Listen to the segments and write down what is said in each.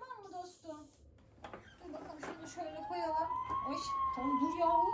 tamam mı dostum? Dur bakalım şunu şöyle koyalım. Ay tamam dur yahu.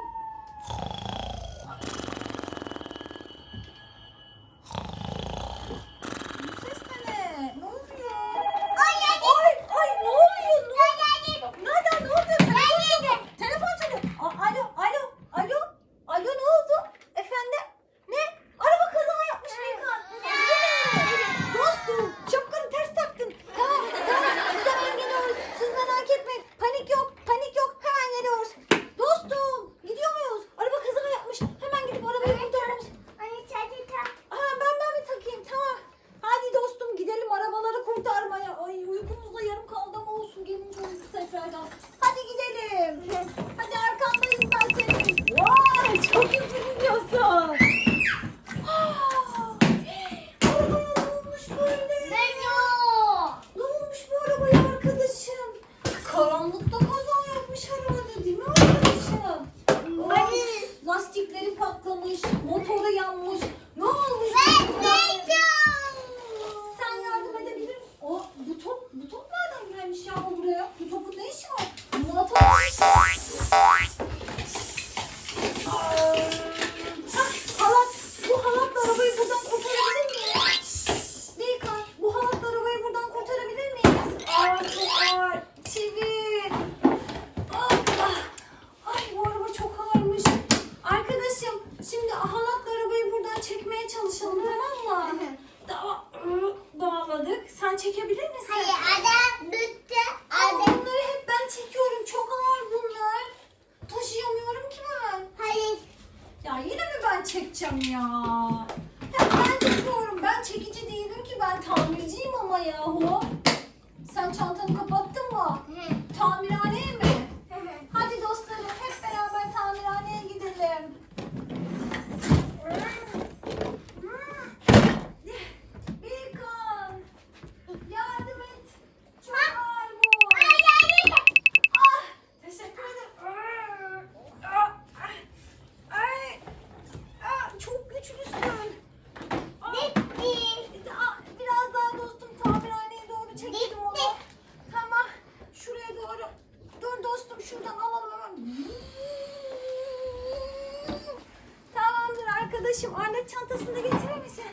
Arkadaşım. Alet çantasını da getirir misin?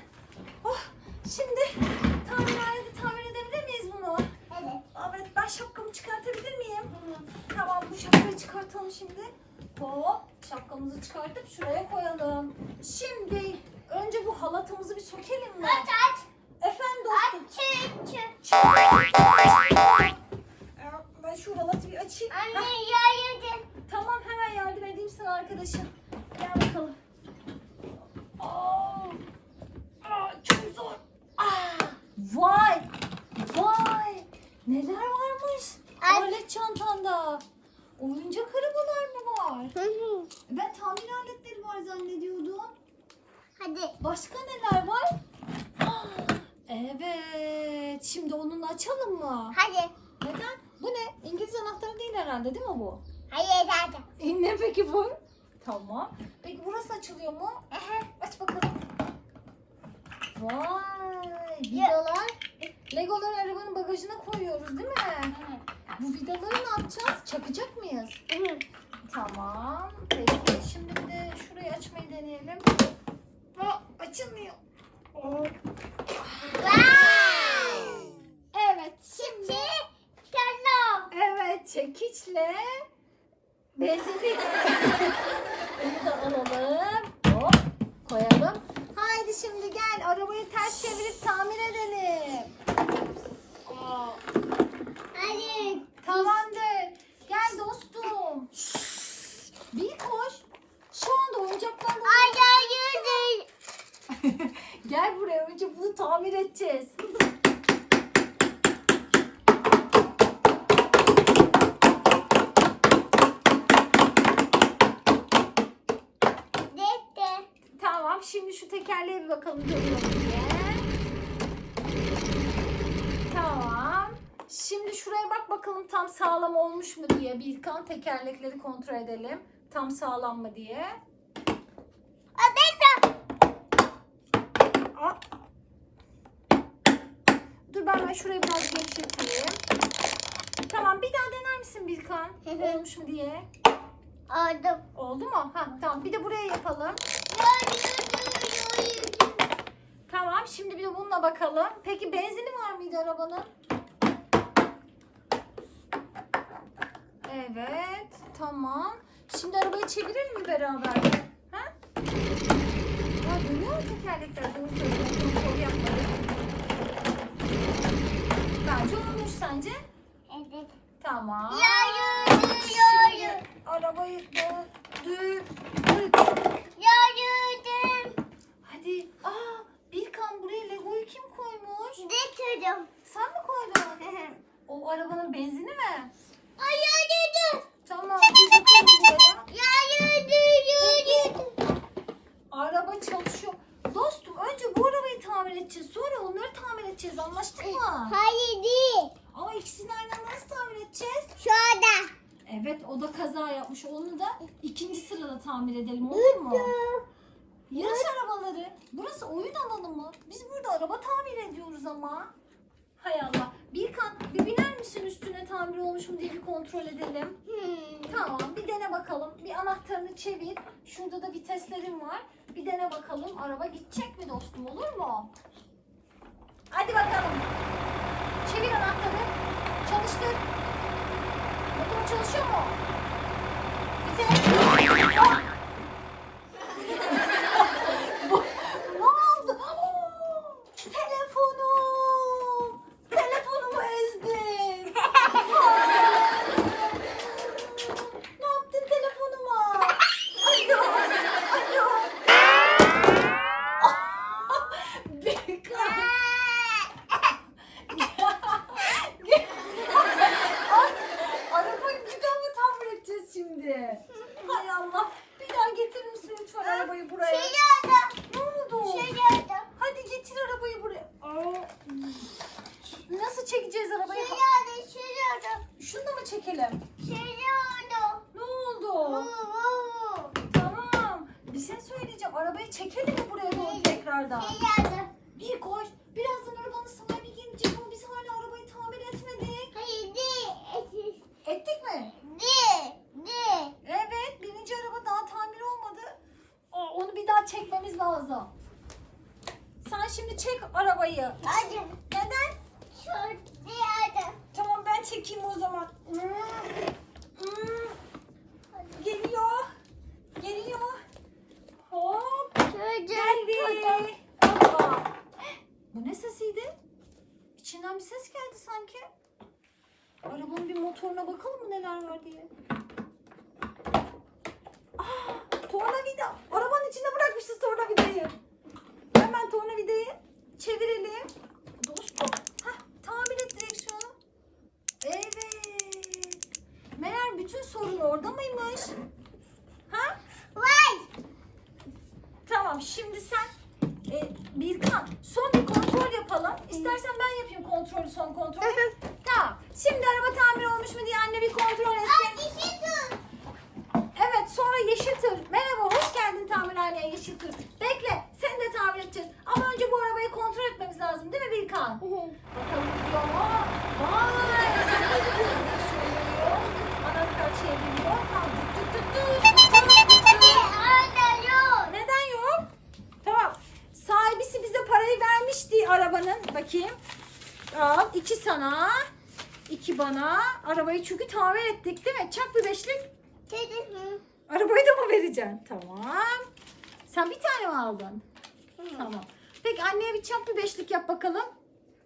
Oh, şimdi tamirhanede tamir edebilir miyiz bunu? Evet ben şapkamı çıkartabilir miyim? Tamam bu şapkayı çıkartalım şimdi. Hop şapkamızı çıkartıp şuraya koyalım. Şimdi önce bu halatımızı bir sökelim mi? Efendim dostum. Ee, Ben şu halatı bir açayım. Heh, Tamam hemen yardım edeyim sana arkadaşım. Gel bakalım. Aa, aa, çok zor. Aa, vay vay neler varmış Ay. alet çantanda. Oyuncak arabalar mı var? Ben tamir aletleri var zannediyordum. Hadi. Başka neler var? Ah, Evet. Şimdi onunla açalım mı? Hadi. Neden? Bu ne? İngiliz anahtarı değil herhalde değil mi bu? Hayır hadi. E, ne peki bu? Tamam. Peki burası açılıyor mu? Aç bakalım. Vay vidalar. Legoları arabanın bagajına koyuyoruz değil mi? Bu vidaları ne yapacağız? Çakacak mıyız? Tamam. Peki şimdi bir de şurayı açmayı deneyelim. Aa, açılmıyor. Hop. Evet şimdi. Evet çekiçle benzinlik. Bunu da alalım. Hop koyalım. Haydi şimdi gel arabayı ters çevirip tamir edelim. Aa, Hadi. tamamdır. Gel dostum. Bir koş. Şu anda oyuncaklarla Ay hayır. Gel buraya önce bunu tamir edeceğiz. Dede. Tamam şimdi şu tekerleğe bir bakalım dönüyor mu diye. Tamam. Şimdi şuraya bak bakalım tam sağlam olmuş mu diye. Bilkan tekerlekleri kontrol edelim. Tam sağlam mı diye. Aa, Dede. Aa. Dur ben, ben şurayı biraz gevşeteyim. Tamam bir daha dener misin Bilkan? Olmuş mu diye. Aldım. Oldu mu? Ha, tamam bir de buraya yapalım. Tamam şimdi bir de bununla bakalım. Peki benzini var mıydı arabanın? Evet tamam. Şimdi arabayı çevirelim mi beraber? Ha? Ya dönüyor tekerlekler? Doğru söylüyorsun. Kontrol yapmadık. Bence olmuş sence? Evet. Tamam. Yürüdüm, Şimdi yürüdüm. arabayı döndü. Yürüdüm. Hadi. Aa, Birkan buraya Lego'yu kim koymuş? Getirdim. Sen mi koydun? O arabanın benzini mi? Ay yürüdüm. Tamam. Bir bakalım buraya. Ya yürüdüm, yürüdüm. Araba çalışıyor. Dostum önce bu arabayı tamir edeceğiz. Sonra onları tamir edeceğiz. Anlaştık mı? Hayır değil. Ama ikisini aynı anda nasıl tamir edeceğiz? Şurada. Evet o da kaza yapmış. Onu da ikinci sırada tamir edelim olur mu? Yarış arabaları. Burası oyun alanı mı? Biz burada araba tamir ediyoruz ama. Hay Allah. Birkan bir biner misin üstüne tamir olmuş mu diye bir kontrol edelim. Hmm. Tamam bir dene bakalım. Bir anahtarını çevir. Şurada da viteslerim var. Bir dene bakalım. Araba gidecek mi dostum olur mu? Hadi bakalım. Çevir anahtarı. Çalıştır. Motor çalışıyor mu? Vites. Ah! Bu- ne oldu? Oo, telefonum. Telefonumu ezdin. ne yaptın telefonuma? Alo. Alo. Birkan. Ay, Arabayı bir daha mı tamir edeceğiz şimdi? Hay Allah. Bir daha getirir misin lütfen arabayı buraya? Şurada. Ne oldu? Şurada. Hadi getir arabayı buraya. Aa, Nasıl çekeceğiz arabayı? Şurada. Şurada. Şunu da mı çekelim? Şurada. Ne oldu? Tamam. Bir şey söyleyeceğim. Arabayı çekelim mi buraya doğru tekrardan? Şurada. Bir koş. Birazdan arabanın sahibi gelecek ama biz hala arabayı tamir etmedik. Hayır değil. Ettik mi? Değil. Değil. Evet. Birinci araba daha tamir olmadı. Aa, Onu bir daha çekmemiz lazım. Sen şimdi çek arabayı. Hadi. Neden? Şurada. Tamam ben çekeyim o zaman. Hmm. Hmm. Geldi. Hoppa. Bu ne sesiydi? İçinden bir ses geldi sanki. Arabanın bir motoruna bakalım mı neler var diye. Aa, tornavida. Arabanın içine bırakmışız tornavidayı. Hemen tornavidayı çevirelim. Dostum. Hah, tamir et direksiyonu. Evet. Meğer bütün sorun orada mıymış? Ha? Vay. Tamam şimdi sen e, Birkan son bir kontrol yapalım. İstersen ben yapayım kontrolü son kontrolü. tamam. Şimdi araba tamir olmuş mu diye anne bir kontrol etsin. Hadi Bakın bakayım. Al iki sana. iki bana. Arabayı çünkü tamir ettik değil mi? Çak bir beşlik. Arabayı da mı vereceksin? Tamam. Sen bir tane mi aldın? Tamam. Peki anneye bir çak bir beşlik yap bakalım.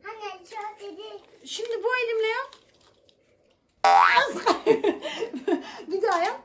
Anne çok dedi. Şimdi bu elimle yap. bir daha yap.